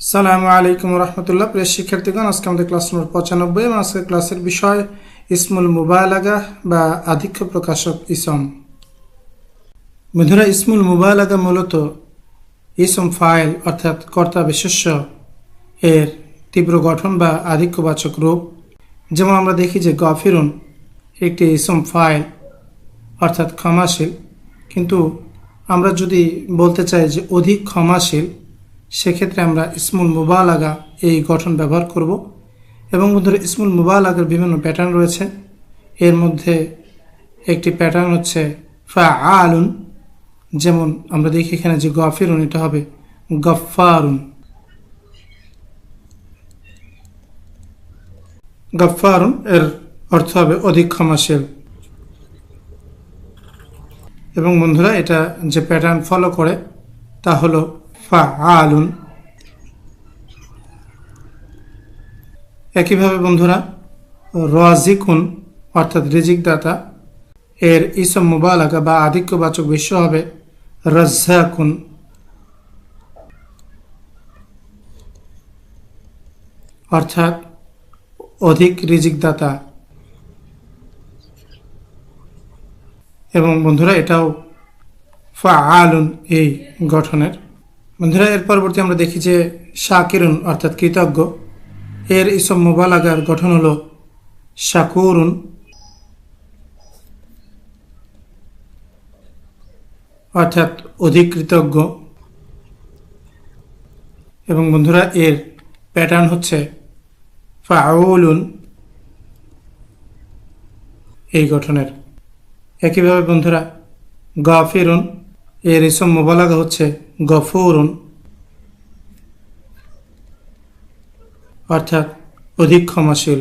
সালামু আলাইকুম রহমতুল্লাহ। প্রিয় শিক্ষার্থীগণ, আজকে আমাদের ক্লাস নম্বর পঁচানব্বই এবং আজকের ক্লাসের বিষয় ইসমুল মুবালাগা বা আধিক্য প্রকাশক ইসম। বন্ধুরা, ইসমুল মুবালাগা মূলত ইসম ফাইল অর্থাৎ কর্তা বিশেষ্য এর তীব্র গঠন বা আধিক্যবাচক রূপ। যেমন আমরা দেখি যে গফিরুন একটি ইসম ফাইল অর্থাৎ ক্ষমাশীল। কিন্তু আমরা যদি বলতে চাই যে অধিক ক্ষমাশীল সেক্ষেত্রে আমরা ইসমুল মুবালাগা এই গঠন ব্যবহার করব। এবং বন্ধুরা, ইসমুল মুবালাগার বিভিন্ন প্যাটার্ন রয়েছে। এর মধ্যে একটি প্যাটার্ন হচ্ছে ফা আলুন যেমন আমরা দেখি এখানে যে গফিরুন এটা হবে গফারুন গফারুন এর অর্থ হবে অধিক ক্ষমাশীল। এবং বন্ধুরা, এটা যে প্যাটার্ন ফলো করে, তা হলো আলুন একইভাবে বন্ধুরা, রাজিকুন, অর্থাৎ রিজিক দাতা এর ইসম মুবালাকা বা আধিক্যবাচক বিশ্ব হবে রাজ্জাকুন। অর্থাৎ অধিক রিজিক দাতা এবং বন্ধুরা, এটাও ফা আলুন এই গঠনের। বন্ধুরা, এর পরবর্তী আমরা দেখি যে শাকিরুন, অর্থাৎ কৃতজ্ঞ, এর ইসম মোবালাগার গঠন হলো শাকুরুন। অর্থাৎ অধিক কৃতজ্ঞ। এবং বন্ধুরা, এর প্যাটার্ন হচ্ছে ফাউলুন। এই গঠনের। একইভাবে বন্ধুরা, গফিরুন। এর ইসম মোবালাগা হচ্ছে গফুরুন, অর্থাৎ অধিক ক্ষমাশীল।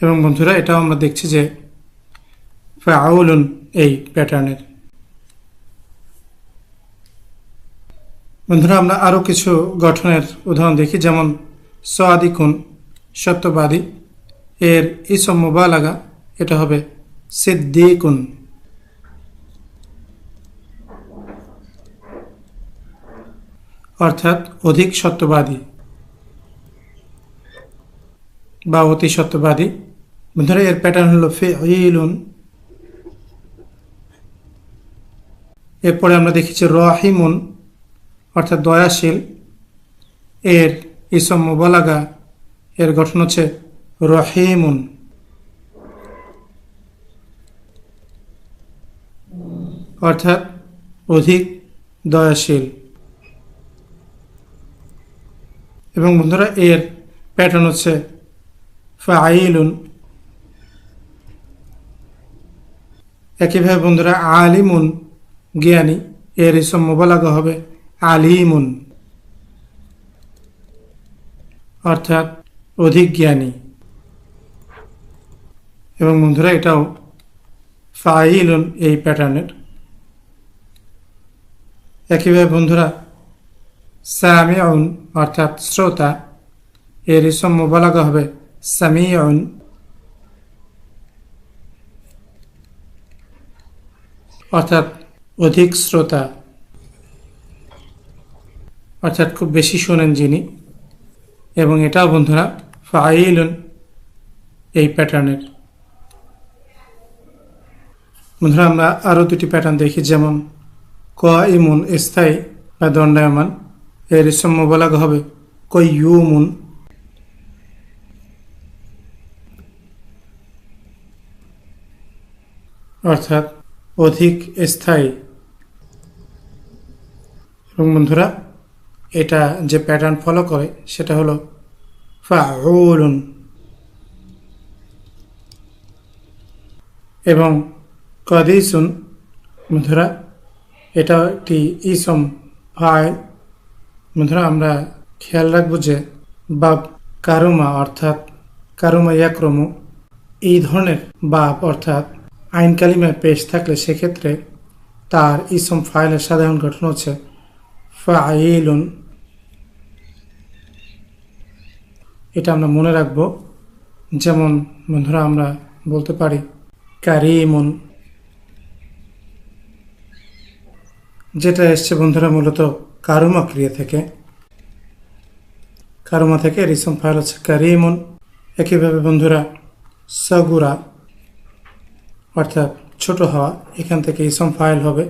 এবং বন্ধুরা, এটাও আমরা দেখছি যে ফাউলুন এই প্যাটার্নের। বন্ধুরা, আমরা আরও কিছু গঠনের উদাহরণ দেখি, যেমন সাদিকুন, সত্যবাদী। এর ইসম মোবালাগা, এটা হবে সিদ্দিকুন। অর্থাৎ অধিক সত্যবাদী বা অতি সত্যবাদী। বন্ধুরা, এর প্যাটার্ন হলো ফেইলুন। এরপরে আমরা দেখেছি রহিমুন, অর্থাৎ দয়াশীল। এর ইসম মোবালাগা, এর গঠন হচ্ছে রহিমুন। অর্থাৎ অধিক দয়াশীল। এবং বন্ধুরা, এর প্যাটার্ন হচ্ছে ফাইলুন। একইভাবে বন্ধুরা, আলিমুন জ্ঞানী, এর ইসম মোবালাগা হবে আলিমুন। অর্থাৎ অধিক জ্ঞানী। এবং বন্ধুরা, এটাও ফাইলুন এই প্যাটার্নের একইভাবে বন্ধুরা সামিউন, অর্থাৎ শ্রোতা এর ইসম মোবালাগা হবে, সামিউন। অর্থাৎ অধিক শ্রোতা। অর্থাৎ খুব বেশি শোনেন যিনি। এবং এটাও বন্ধুরা, ফাইলুন, এই প্যাটার্নের। বন্ধুরা, আমরা আরও দুটি প্যাটার্ন দেখি, যেমন ক ইমুন স্থায়ী বা দণ্ডায়মান। এর ইসম মোবালাগা হবে। কয়ুমুন অর্থাৎ অধিক স্থায়ী। এবং বন্ধুরা, এটা যে প্যাটার্ন ফলো করে, সেটা হলো ফাউলুন। এবং কদিসুন। বন্ধুরা এটা একটি ইসম ফাইল। বন্ধুরা, আমরা খেয়াল রাখব যে বাপ কারুমা অর্থাৎ কারুমা ইয়াক্রমু এই ধরনের বাপ অর্থাৎ আইন কালিমায় পেশ থাকলে সেক্ষেত্রে তার ইসম ফাইলের সাধারণ গঠন হচ্ছে ফাইলুন। এটা আমরা মনে রাখব। যেমন বন্ধুরা, আমরা বলতে পারি কারিমুন। যেটা এসছে বন্ধুরা, মূলত কারুমা ক্রিয়া থেকে। কারুমা থেকে এর ইসম ফাইল হচ্ছে কারিমন। একইভাবে বন্ধুরা, সগুরা, অর্থাৎ ছোট হওয়া, এখান থেকে ইসম ফাইল হবে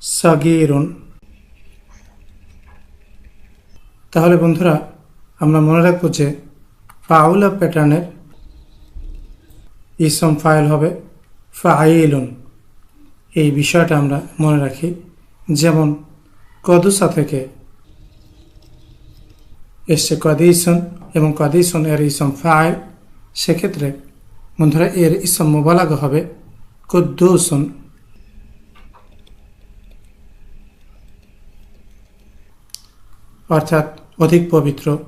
সাগিরুন। তাহলে বন্ধুরা, আমরা মনে রাখব যে ফাউলা প্যাটার্নের ইসম ফাইল হবে ফাইলুন। এই বিষয়টা আমরা মনে রাখি। যেমন কদুসা থেকে এসছে কদিসন এবং কদিসন এর ইসম ফাইল। সেক্ষেত্রে বন্ধুরা, এর ইসম মোবালাগ হবে কুদ্দুসন। অর্থাৎ অধিক পবিত্র।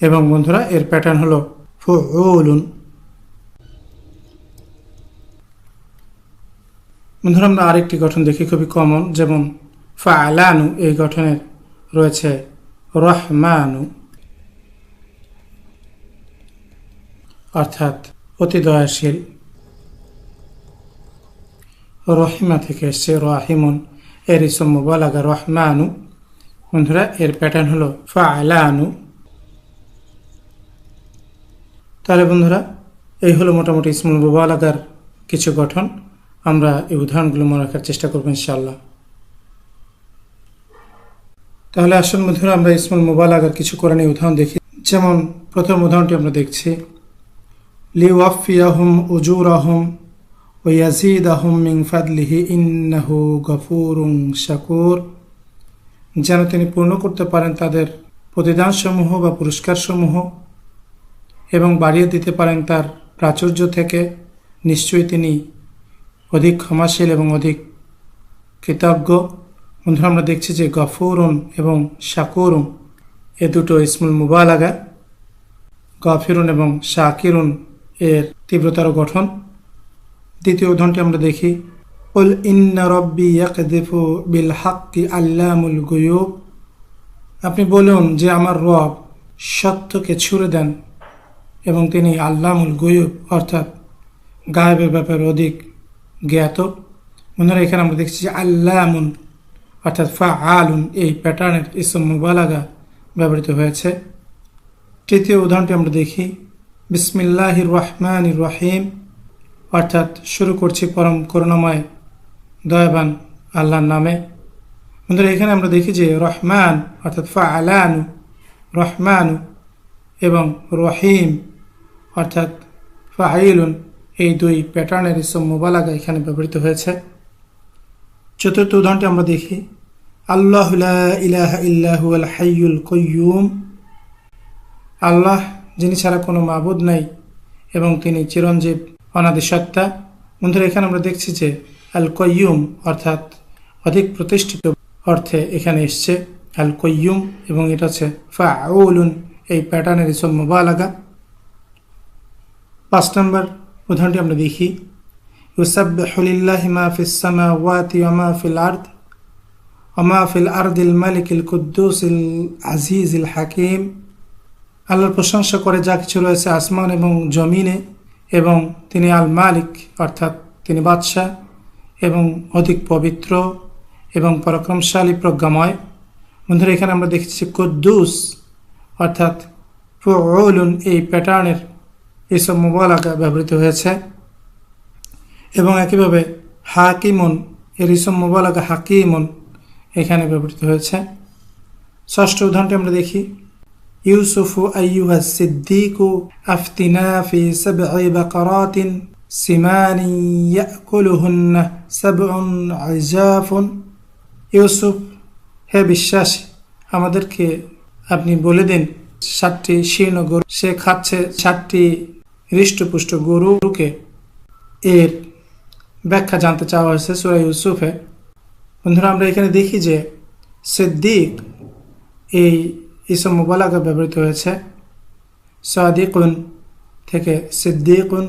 এবং বন্ধুরা, এর প্যাটার্ন হলো ফুলুন বন্ধুরা, আমরা আরেকটি গঠন দেখি খুবই কমন যেমন ফালানু এই গঠনের রয়েছে রহমানু। অর্থাৎ অতি দয়াশীল রহিমা থেকে এসছে রাহিমুন এর ইসম মুবালাগা রহমানু। বন্ধুরা, এর প্যাটার্ন হলো ফালানু তাহলে বন্ধুরা, এই হলো মোটামুটি ইসমুল মুবালাগার কিছু গঠন। আমরা এই উদাহরণগুলো মনে রাখার চেষ্টা করব ইনশাআল্লাহ। তাহলে আসুন বন্ধুরা, আমরা ইসমুল মুবালাগার কিছু কোরআনী উদাহরণ দেখি। যেমন প্রথম উদাহরণটি আমরা দেখছি। লিওয়াফিয়াহুম উজুরাহুম ওয়াজিদাহুম মিং ফাদলিহি ইন্নাহু গফুরুং শাকুর। যেন তিনি পূর্ণ করতে পারেন তাদের প্রতিদানসমূহ বা পুরস্কারসমূহ এবং বাড়িয়ে দিতে পারেন তার প্রাচুর্য থেকে, নিশ্চয়ই তিনি অধিক ক্ষমাশীল এবং অধিক কৃতজ্ঞ। বন্ধুরা, আমরা দেখছি যে গফুরুন এবং শাকুরুন, এ দুটো ইসমুল মুবালাগা। গফিরুন এবং শাকিরুন এর তীব্রতার গঠন। দ্বিতীয় উদাহরণটি আমরা দেখি, উল ইন্না রব্বি ইয়াকদিফু বিল হাক্কি আল্লামুল গুয়ুব। আপনি বলুন যে আমার রব সত্যকে ছুড়ে দেন এবং তিনি আল্লামুল গুয়ুব, অর্থাৎ গায়েবের ব্যাপারে অধিক জ্ঞাত। বন্ধুরা এখানে আমরা দেখছি যে আল্লামুন, অর্থাৎ ফা আলুন এই প্যাটার্নের ইসম মুবালাগা ব্যবহৃত হয়েছে। তৃতীয় উদাহরণটি আমরা দেখি। বিসমিল্লাহির রহমান রহিম, অর্থাৎ শুরু করছি পরম করুণাময়, দয়াবান আল্লাহর নামে। বন্ধুরা এখানে আমরা দেখি যে রহমান, অর্থাৎ ফা আলানু রহমানু এবং রহিম, অর্থাৎ ফাইলুন এই দুই প্যাটার্নের ইসম মোবালাগা এখানে ব্যবহৃত হয়েছে। চতুর্থ উদাহরণটি আমরা দেখি। আল্লাহ ইলাহ ইল্লাহু আল হাইয়ুল কয়ুম আল্লাহ, যিনি ছাড়া কোনো মাবুদ নাই এবং তিনি চিরঞ্জীব অনাদি সত্তা বন্ধুরা, এখানে আমরা দেখছি যে আল কয়ুম অর্থাৎ অধিক প্রতিষ্ঠিত অর্থে এখানে এসছে আল কয়ুম এবং এটা হচ্ছে ফাউলুন, এই প্যাটার্নের ইসম মোবালাগা। পাঁচ নম্বর উদাহরণটি আমরা দেখি। ইউসাবহুলিল্লাহিমা ফিসামা ওয়াতি ওমা ফিল আর্দ ওমা ফিল মালিক ইল কুদ্দুস ইল আজিজ ইল হাকিম। আল্লাহর প্রশংসা করে যা কিছু রয়েছে আসমান এবং জমিনে, এবং তিনি আল মালিক, অর্থাৎ তিনি বাদশাহ, এবং অধিক পবিত্র এবং পরাক্রমশালী প্রজ্ঞাময়। বন্ধুরা, এখানে আমরা দেখছি কুদ্দুস, অর্থাৎ এই প্যাটার্নের এইসব মোবালাকা ব্যবহৃত হয়েছে। এবং একইভাবে হাকিমন, এর ইসম মোবালাকা হাকিমন এখানে ব্যবহৃত হয়েছে। ষষ্ঠ উদাহরণটি আমরা দেখি। ইউসুফু আইয়ুহা সিদ্দিকু আফতিনা ফি সাবঈ বাকারাতিন সিমানি ইয়াকুলুহুন্না সাবউন আইজাফুন ইউসুফ, হে বিশ্বাসী, আমাদেরকে আপনি বলে দিন সাতটি শীর্ণ গরু সে খাচ্ছে সাতটি হৃষ্টপুষ্ট গরুকে। এর ব্যাখ্যা জানতে চাওয়া হয়েছে সুরা ইউসুফে। বন্ধুরা, আমরা এখানে দেখি যে সিদ্দিক এই ইসম মুবালাকে ব্যবহৃত হয়েছে। সাদিকুন থেকে সিদ্দিকুন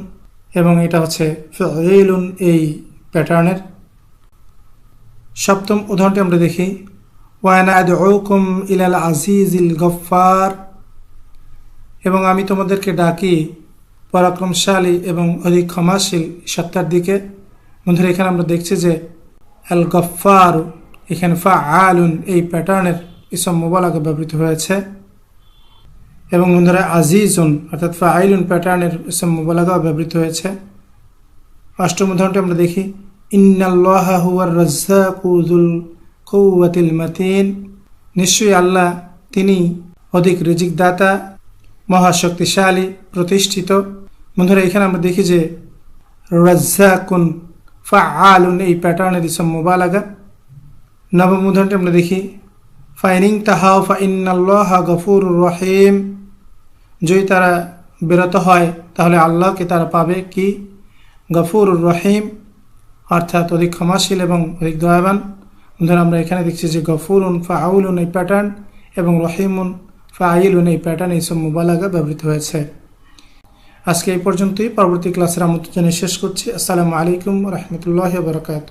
এবং এটা হচ্ছে ফিলুন এই প্যাটার্নের। সপ্তম উদাহরণটি আমরা দেখি। ওয়ানা আদউকুম ইলাল আজিজিল গফফার। এবং আমি তোমাদেরকে ডাকি, পরাক্রমশালী এবং অধিক ক্ষমাশীল সত্তার দিকে। বন্ধুরা, এখানে আমরা দেখছি যে আল গফার এখানে ফা আলুন এই প্যাটার্নের ইসম মোবালাকা ব্যবহৃত হয়েছে। এবং বন্ধুরা, আজিজুন অর্থাৎ ফা আইলুন প্যাটার্নের ইসম মোবালাকাও ব্যবহৃত হয়েছে। অষ্টম উদাহরণটি আমরা দেখি, ইন্নাল্লাহ হুয়ার মাতিন। নিশ্চয়ই আল্লাহ তিনি অধিক রিজিক দাতা মহাশক্তিশালী প্রতিষ্ঠিত। বন্ধুরা, এখানে আমরা দেখি যে রাজ্জাকুন ফা আলুন এই প্যাটার্নের ইসম মোবালাগা। নবম উদাহরণটি আমরা দেখি ফাইনিং তাহাও ফা ইন্নাল্লাহ গফুর রহিম। যদি তারা বিরত হয়, তাহলে আল্লাহকে তারা পাবে কি? গফুর রহিম, অর্থাৎ অধিক ক্ষমাশীল এবং অধিক দয়াবান। বন্ধুরা, আমরা এখানে দেখছি যে গফুরুন ফা আউলুন এই প্যাটার্ন এবং রহিমুন ফা আইলুন এই প্যাটার্ন এইসব মোবালাগা ব্যবহৃত হয়েছে। আজকে এই পর্যন্তই, পরবর্তী ক্লাসের আমন্ত্রণ জানিয়ে শেষ করছি। আসসালামু আলাইকুম রহমতুল্লাহ বরকাত